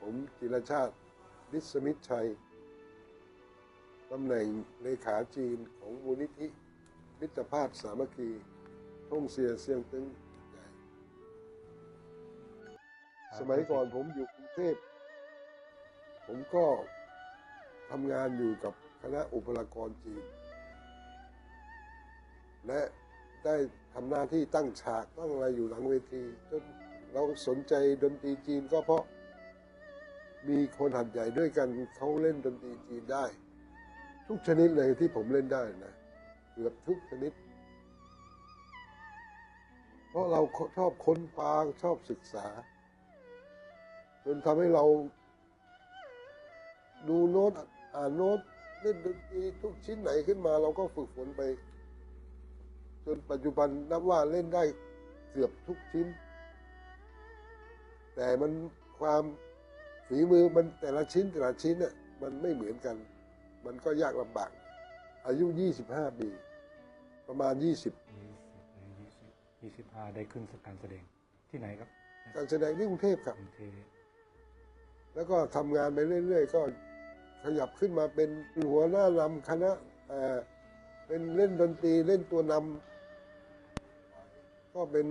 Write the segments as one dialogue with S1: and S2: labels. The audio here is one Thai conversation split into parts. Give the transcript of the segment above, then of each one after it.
S1: ผมจิรชาติดิสมิตรชัย ตำแหน่งเลขาจีนของมูลนิธิมิตรภาพสามัคคีท่งเสียเซียงตึงใหญ่สมัยก่อนผมอยู่กรุงเทพ ผมก็ทำงานอยู่กับคณะอุปรากรจีน และได้ทำหน้าที่ตั้งฉากตั้งอะไรอยู่หลังเวทีจนเราสนใจดนตรีจีนก็เพราะ มีคนหัดใหญ่ด้วยกันเขาเล่นดนตรีจีนได้ ทุกชนิดเลยที่ผมเล่นได้นะเกือบทุกชนิด เพราะเราชอบค้นคว้าชอบศึกษา จนทำให้เรา ดูโน้ตอ่านโน้ตเล่นดนตรีทุกชิ้นไหนขึ้นมา เราก็ฝึกฝนไป จนปัจจุบันนับว่าเล่นได้เกือบทุกชิ้น แต่มันความ ฝีมือมันแต่ละชิ้นแต่ละชิ้นเนี่ยมันไม่เหมือนกัน มันก็ยากลำบาก อายุ 25 ปี ประมาณ 20
S2: ยี่สิบยี่สิบยี่สิบห้าได้ขึ้นการแสดงที่ไหนครับ
S1: การแสดงที่กรุงเทพครับ
S2: กรุงเทพ
S1: แล้วก็ทำงานไปเรื่อย ๆ ก็ขยับขึ้นมาเป็นหัวหน้านำคณะเอ่อเป็นเล่นดนตรีเล่นตัวนำก็เป็น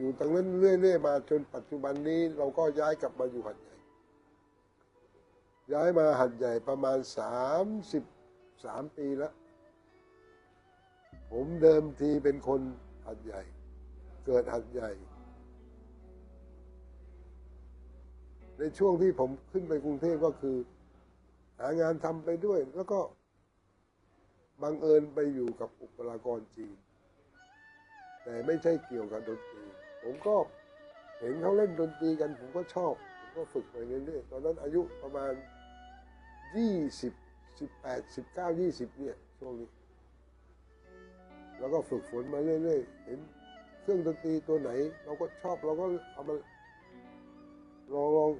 S1: อยู่ตรงนั้นเรื่อยๆมาจนปัจจุบันนี้เราก็ย้ายกลับมาอยู่หัดใหญ่ ย้ายมาหัดใหญ่ประมาณสามสิบสามปีแล้ว ผมเดิมทีเป็นคนหัดใหญ่ เกิดหัดใหญ่ ในช่วงที่ผมขึ้นไปกรุงเทพก็คือ หางานทำไปด้วย แล้วก็บังเอิญไปอยู่กับอุปรากรจีนแต่ไม่ใช่เกี่ยวกับดนตรี ผมก็เห็นเขาเล่นดนตรีกันผมก็ชอบ ผมก็ฝึกไปเรื่อยๆ ตอนนั้นอายุประมาณยี่สิบสิบแปดสิบเก้ายี่สิบเนี่ยช่วงนี้ แล้วก็ฝึกฝนมาเรื่อยๆ เห็นเครื่องดนตรีตัวไหน เราก็ชอบเราก็เอามาลองลอง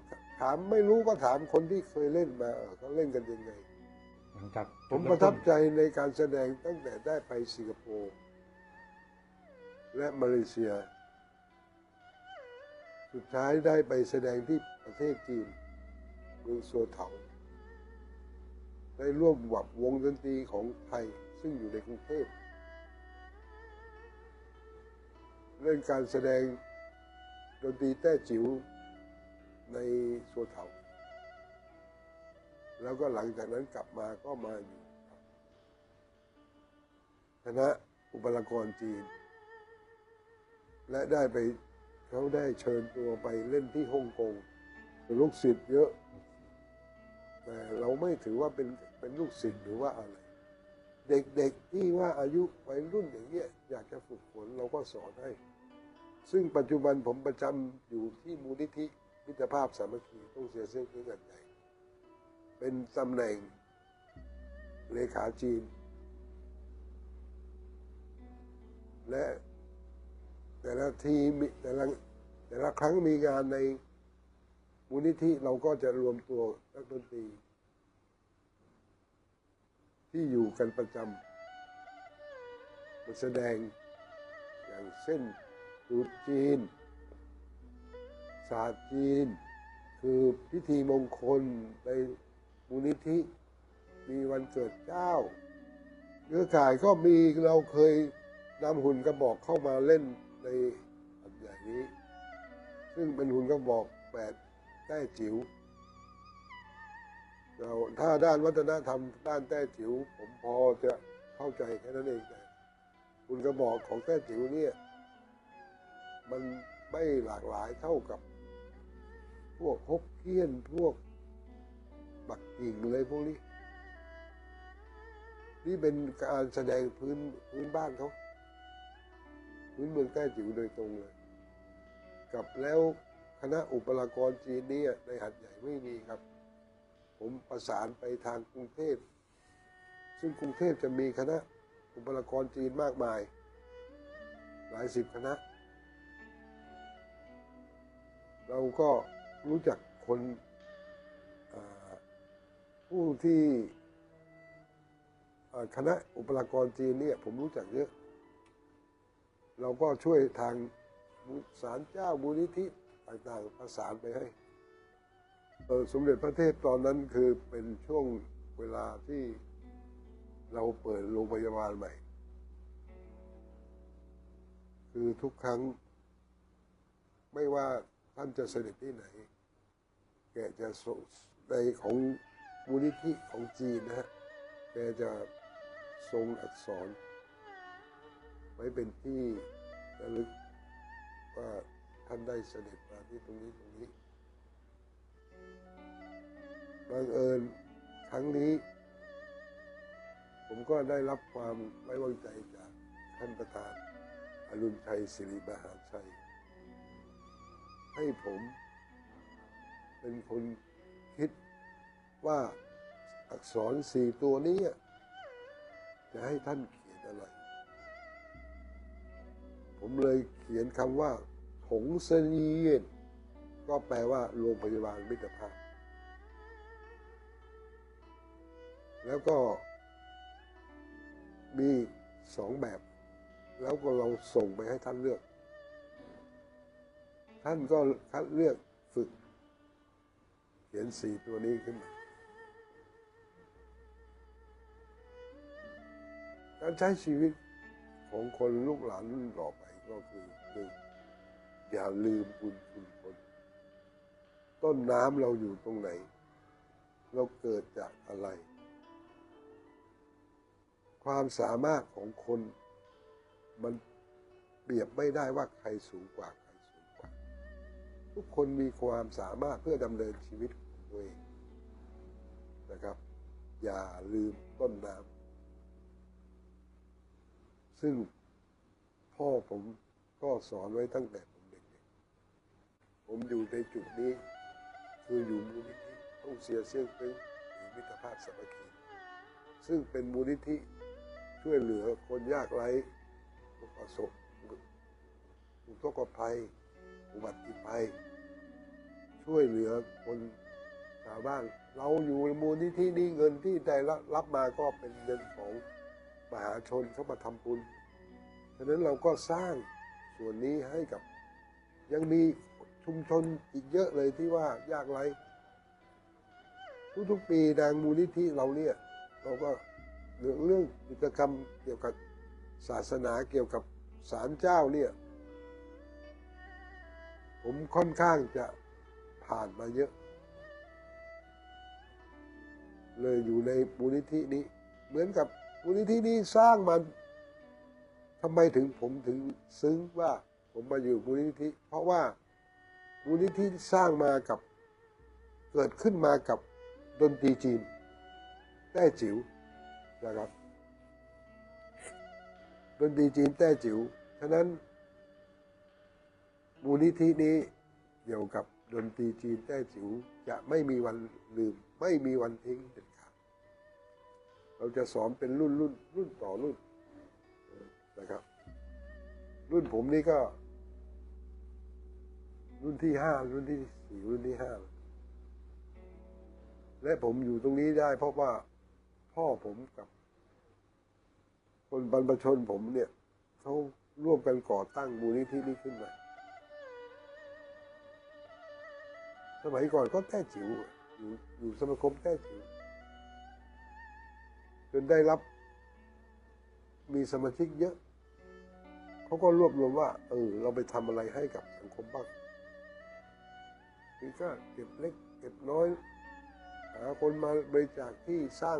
S1: ถามไม่รู้ก็ถามคนที่เคยเล่นมาเออเขาเล่นกันยังไง
S2: หลังจาก
S1: ผมประทับใจในการแสดงตั้งแต่ได้ไปสิงคโปร์และมาเลเซีย สุดท้ายได้ไปแสดงที่ประเทศจีนเมืองโซเถาได้ร่วมกับวงดนตรีของไทยซึ่งอยู่ในกรุงเทพเล่นการแสดงดนตรีแต้จิ๋วในโซเถาแล้วก็หลังจากนั้นกลับมาก็มาอยู่คณะอุปรากรจีน และได้ไป เขาได้เชิญตัวไปเล่นที่ฮ่องกงลูกศิษย์เยอะ แต่เราไม่ถือว่าเป็นเป็นลูกศิษย์หรือว่าอะไร เด็กๆที่ว่าอายุวัยรุ่นอย่างเงี้ยอยากจะฝึกฝนเราก็สอนให้ ซึ่งปัจจุบันผมประจำอยู่ที่มูลนิธิมิตรภาพสามัคคีต้องเสียเส้นเพื่อกันใหญ่เป็นตำแหน่งเลขาจีน และ แต่ละทีมแต่ละแต่ละครั้งมีงานในมูลนิธิเราก็จะรวมตัวนักดนตรี ที่อยู่กันประจำมาแสดงอย่างเส้นตรุจีน ศาสตร์จีน คือพิธีมงคลในมูลนิธิ มีวันเกิดเจ้าเครือข่ายก็มีเราเคยนำหุ่นกระบอกเข้ามาเล่น ในอันใหญ่นี้ ซึ่งเป็นหุ่นกระบอกแปดแต้จิ๋วเราถ้าด้านวัฒนธรรมด้านแต้จิ๋วผมพอจะเข้าใจแค่นั้นเองแต่หุ่นกระบอกของแต้จิ๋วเนี่ย มันไม่หลากหลายเท่ากับ พวกฮกเกี้ยนพวกปักกิ่งเลยพวกนี้ นี่เป็นการแสดงพื้นพื้นบ้านเขา พื้นเมืองแต้จิ๋วโดยตรงเลย กับแล้วคณะอุปรากรจีนนี้ในหัดใหญ่ไม่มีครับ ผมประสานไปทางกรุงเทพ ซึ่งกรุงเทพจะมีคณะอุปรากรจีนมากมาย หลายสิบคณะ เราก็รู้จักคนผู้ที่คณะอุปรากรจีนเนี่ยผมรู้จักเยอะ เราก็ช่วยทางศาลเจ้ามูลนิธิต่างๆประสานไปให้สมเด็จพระเทพตอนนั้นคือเป็นช่วงเวลาที่เราเปิดโรงพยาบาลใหม่ คือทุกครั้ง ไม่ว่าท่านจะเสด็จที่ไหน แกจะส่งในของมูลนิธิของจีนนะฮะแกจะทรงอักษร ว้เป็นที่ระลึกว่าท่านได้เสด็จมาที่ตรงนี้ตรงนี้บังเอิญครั้งนี้ ผมก็ได้รับความไว้วางใจจากท่านประธานอรุณชัยศิริมหาชัย ให้ผมเป็นคนคิดว่าอักษรสี่ตัวนี้จะให้ท่านเขียนอะไร ผมเลยเขียนคำว่าถงเซนีเยียนก็แปลว่าโรงพยาบาลมิตรภาพ แล้วก็มีสองแบบ แล้วก็เราส่งไปให้ท่านเลือก ท่านก็คัดเลือกฝึก เขียนสี่ตัวนี้ขึ้นมาการใช้ชีวิต ของคนลูกหลานรุ่นต่อไปก็คือหนึ่งอย่าลืมบุญคุณคนต้นน้ำเราอยู่ตรงไหน เราเกิดจากอะไร ความสามารถของคนมันเปรียบไม่ได้ว่าใครสูงกว่าใครสูงกว่า ทุกคนมีความสามารถเพื่อดำเนินชีวิตของตัวเองนะครับ อย่าลืมต้นน้ำ ซึ่งพ่อผมก็สอนไว้ตั้งแต่ผมเด็กๆ ผมอยู่ในจุดนี้ คืออยู่มูลนิธิต้องเสียเสี่ยงตึงหรือมิตรภาพสามัคคีซึ่งเป็นมูลนิธิช่วยเหลือคนยากไร้ผู้ประสบอุทกภัย อุบัติภัย ช่วยเหลือคนชาวบ้าน เราอยู่ในมูลนิธินี้เงินที่ได้รับมาก็เป็นเงินของ มหาชนเข้ามาทำบุญฉะนั้นเราก็สร้างส่วนนี้ให้กับ ยังมีชุมชนอีกเยอะเลยที่ว่ายากไร้ทุกๆปีทางมูลนิธิเราเนี่ยเราก็เรื่องเรื่องกิจกรรมเกี่ยวกับศาสนาเกี่ยวกับศาลเจ้าเนี่ย ผมค่อนข้างจะผ่านมาเยอะ เลยอยู่ในมูลนิธินี้ เหมือนกับ มูลนิธินี้สร้างมันทำไมถึงผมถึงซึ้งว่าผมมาอยู่มูลนิธิ เพราะว่ามูลนิธิสร้างมากับเกิดขึ้นมากับดนตรีจีน แต้จิ๋วนะครับ ดนตรีจีนแต้จิ๋วฉะนั้น มูลนิธินี้เกี่ยวกับดนตรีจีนแต้จิ๋วจะไม่มีวันลืม ไม่มีวันทิ้งเด็ด เราจะสอนเป็นรุ่นรุ่นรุ่นต่อรุ่นนะครับ รุ่นผมนี่ก็ รุ่นที่ห้ารุ่นที่สี่รุ่นที่ห้าและผมอยู่ตรงนี้ได้ เพราะว่าพ่อผมกับ คนบรรพชนผมเนี่ยเขาร่วมกันก่อตั้งมูลนิธินี้ขึ้นมา สมัยก่อนก็แต้จิ๋วอยู่อยู่สมาคมแต้จิ๋ว จนได้รับมีสมาชิกเยอะ เขาก็รวบรวมว่า เออ เราไปทำอะไรให้กับสังคมบ้างคือก็เก็บเล็ก เก็บน้อย หาคนมาบริจาคที่สร้าง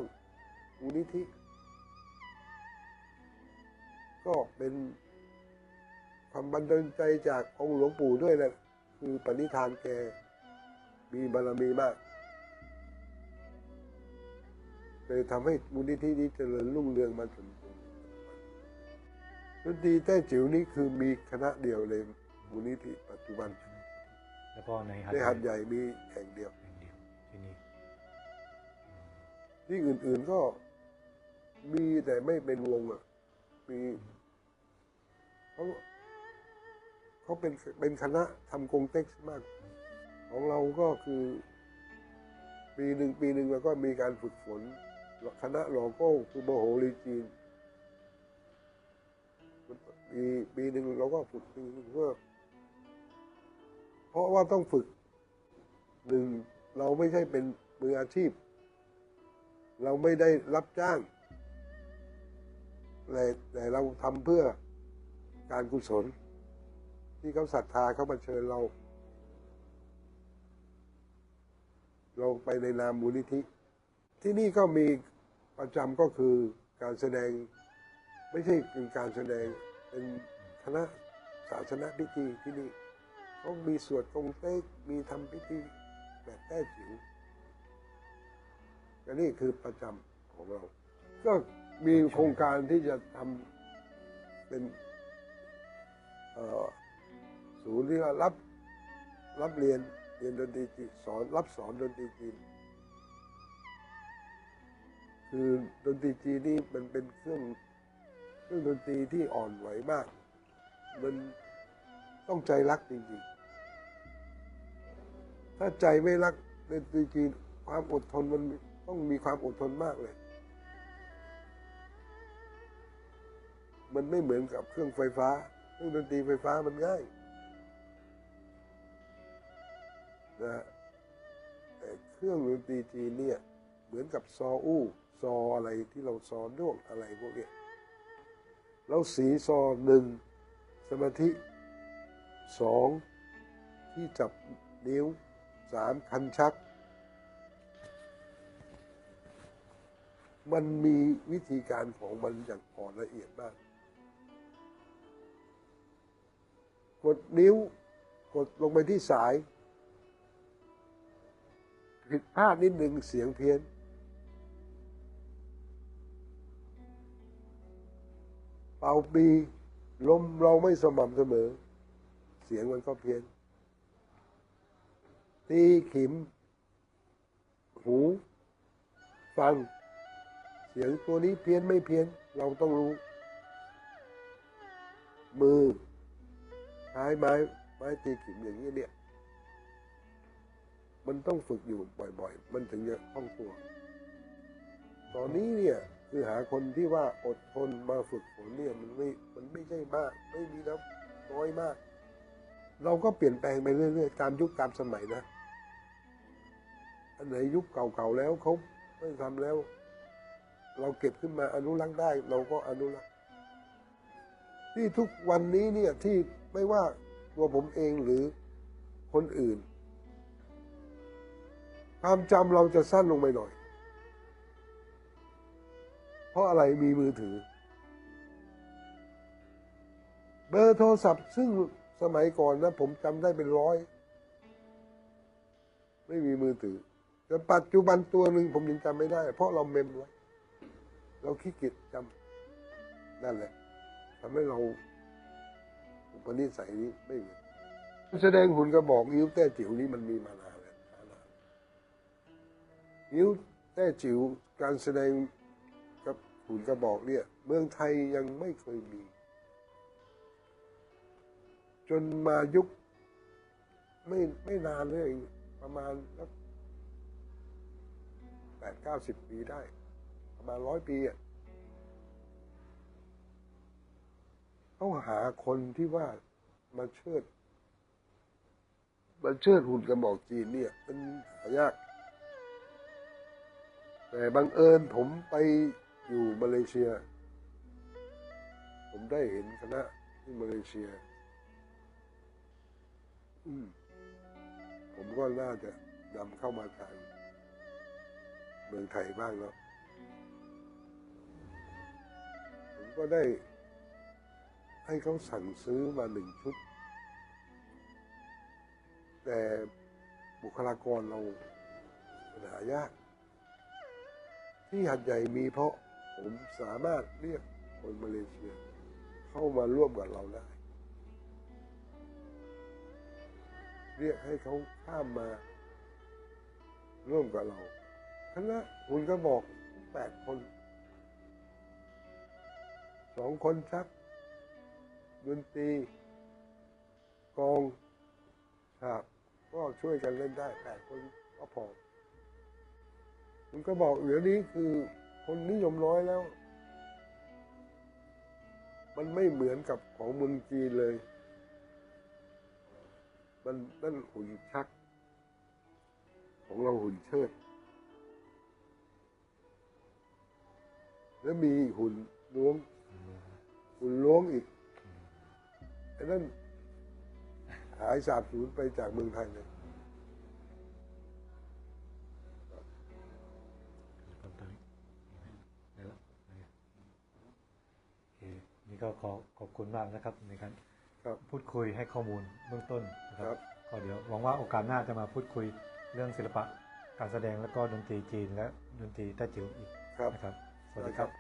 S1: มูลนิธิ ก็เป็นความบันดาลใจจากองค์หลวงปู่ด้วยแหละคือปณิธานแก มีบารมีมาก เลยทำให้มูลนิธินี้เจริญรุ่งเรืองมาจนถึงดนตรีแต้จิ๋วนี่คือมีคณะเดียวในมูลนิธิปัจจุบัน
S2: แล้วก็ใน
S1: ในหัดใหญ่มีแห่งเดียว
S2: แห่งเดียวที่นี่
S1: ที่อื่น ๆก็มีแต่ไม่เป็นวงอะมีเขาเขาเป็นเป็นคณะทำกงเต็กซ์มาก ของเราก็คือ ปีหนึ่งปีหนึ่งเราก็มีการฝึกฝน คณะหลอโก้คือโมโหลีจีนปีปีหนึ่งเราก็ฝึกปีหนึ่งเพื่อเพราะว่าต้องฝึกหนึ่งเราไม่ใช่เป็นมืออาชีพ เราไม่ได้รับจ้างแต่แต่เราทำเพื่อการกุศล ที่เขาศรัทธาเขามาเชิญเรา เราไปในนามมูลนิธิ ที่นี่ก็มี ประจำก็คือการแสดงไม่ใช่เป็นการแสดงเป็นคณะศาสนพิธีที่นี่เขามีสวดกงเต็กมีทำพิธีแบบแต้จิ๋วก็นี่คือประจำของเรา ก็มีโครงการที่จะทำเป็นศูนย์ที่ว่ารับรับเรียนเรียนดนตรีจีนสอนรับสอนดนตรีจีน คือดนตรีจีนนี่มันเป็นเครื่องเครื่องดนตรีที่อ่อนไหวมาก มันต้องใจรักจริงๆ ถ้าใจไม่รักดนตรีจีนความอดทนมันต้องมีความอดทนมากเลย มันไม่เหมือนกับเครื่องไฟฟ้า เครื่องดนตรีไฟฟ้ามันง่ายนะแต่เครื่องดนตรีจีนเนี่ย เหมือนกับซออู้ซออะไรที่เราซอด้วงอะไรพวกเนี้ยเราสีซอหนึ่งสมาธิสองที่จับนิ้วสามคันชัก มันมีวิธีการของมันอย่างอ่อนละเอียดมาก กดนิ้วกดลงไปที่สาย ผิดพลาดนิดหนึ่งเสียงเพี้ยน เป่าปีลมเราไม่สม่ำเสมอ เสียงมันก็เพี้ยนตีขิม หู ฟัง เสียงตัวนี้เพี้ยนไม่เพี้ยน เราต้องรู้ มือใช้ไม้ไม้ตีขิมอย่างนี้เนี่ย มันต้องฝึกอยู่บ่อย ๆ มันถึงจะคล่องตัว ตอนนี้เนี่ย คือหาคนที่ว่าอดทนมาฝึกฝนเนี่ยมันไม่ มันไม่ใช่มาก ไม่มีน้ำน้อยมาก เราก็เปลี่ยนแปลงไปเรื่อยๆตามยุคตามสมัยนะ อันไหนยุคเก่าๆแล้วเขาไม่ทำแล้ว เราเก็บขึ้นมาอนุรักษ์ได้ เราก็อนุรักษ์ที่ทุกวันนี้เนี่ยที่ไม่ว่าตัวผมเองหรือคนอื่น ความจำเราจะสั้นลงไปหน่อย เพราะอะไรมีมือถือ เบอร์โทรศัพท์ซึ่งสมัยก่อนนะ ผมจำได้เป็นร้อย ไม่มีมือถือแต่ปัจจุบันตัวหนึ่งผมยังจำไม่ได้ เพราะเราเมมไว้ เราขี้เกียจจำนั่นแหละทำให้เราอุปนิสัยนี้ไม่เหมือนแสดงหุ่นกระบอกนิ้วแต้จิ๋วนี้มันมีมานานแล้วนานแล้วนิ้วแต้จิ๋วการแสดง หุ่นกระบอกเนี่ยเมืองไทยยังไม่เคยมี จนมายุค ไม่ไม่นานเลยประมาณแปดเก้าสิบปีได้ ประมาณร้อยปีอะต้องหาคนที่ว่ามาเชิดมาเชิดหุ่นกระบอกจีนเนี่ยมันหายาก แต่บังเอิญผมไป อยู่มาเลเซีย ผมได้เห็นคณะที่มาเลเซีย อืม ผมก็น่าจะนำเข้ามาทางเมืองไทยบ้างแล้ว ผมก็ได้ ให้เขาสั่งซื้อมาหนึ่งชุด แต่บุคลากรเรามันหายาก ที่หัดใหญ่มีเพราะ ผมสามารถเรียกคนมาเลเซีย เข้ามาร่วมกับเราได้ เรียกให้เขาข้ามมาร่วมกับเราคณะคุณก็บอกแปดคนสองคนชักดนตรีกองฉาบก็ช่วยกันเล่นได้แปดคนก็พอคุณก็บอกเดี๋ยวนี้คือ คนนิยมน้อยแล้ว มันไม่เหมือนกับของเมืองจีนเลย มันนั่นหุ่นชัก ของเราหุ่นเชิด แล้วมีหุ่นล้วง หุ่นล้วงอีกไอ้นั่นหายสาบสูญไปจากเมืองไทยเลย
S2: ตอนนี้ได้แล้วโอเคนี่ก็ ขอขอบคุณมากนะครับในการ
S1: ครับ
S2: พูดคุยให้ข้อมูลเบื้องต้นนะค
S1: ครั
S2: รับบ ก็เดี๋ยวหวังว่าโอกาสหน้าจะมาพูดคุยเรื่องศิลปะ การแสดงแล้วก็ดนตรีจีนและดนตรีแต้จิ๋วอีก
S1: ครับ
S2: นะครับ สวัสดีครับ
S1: ครับ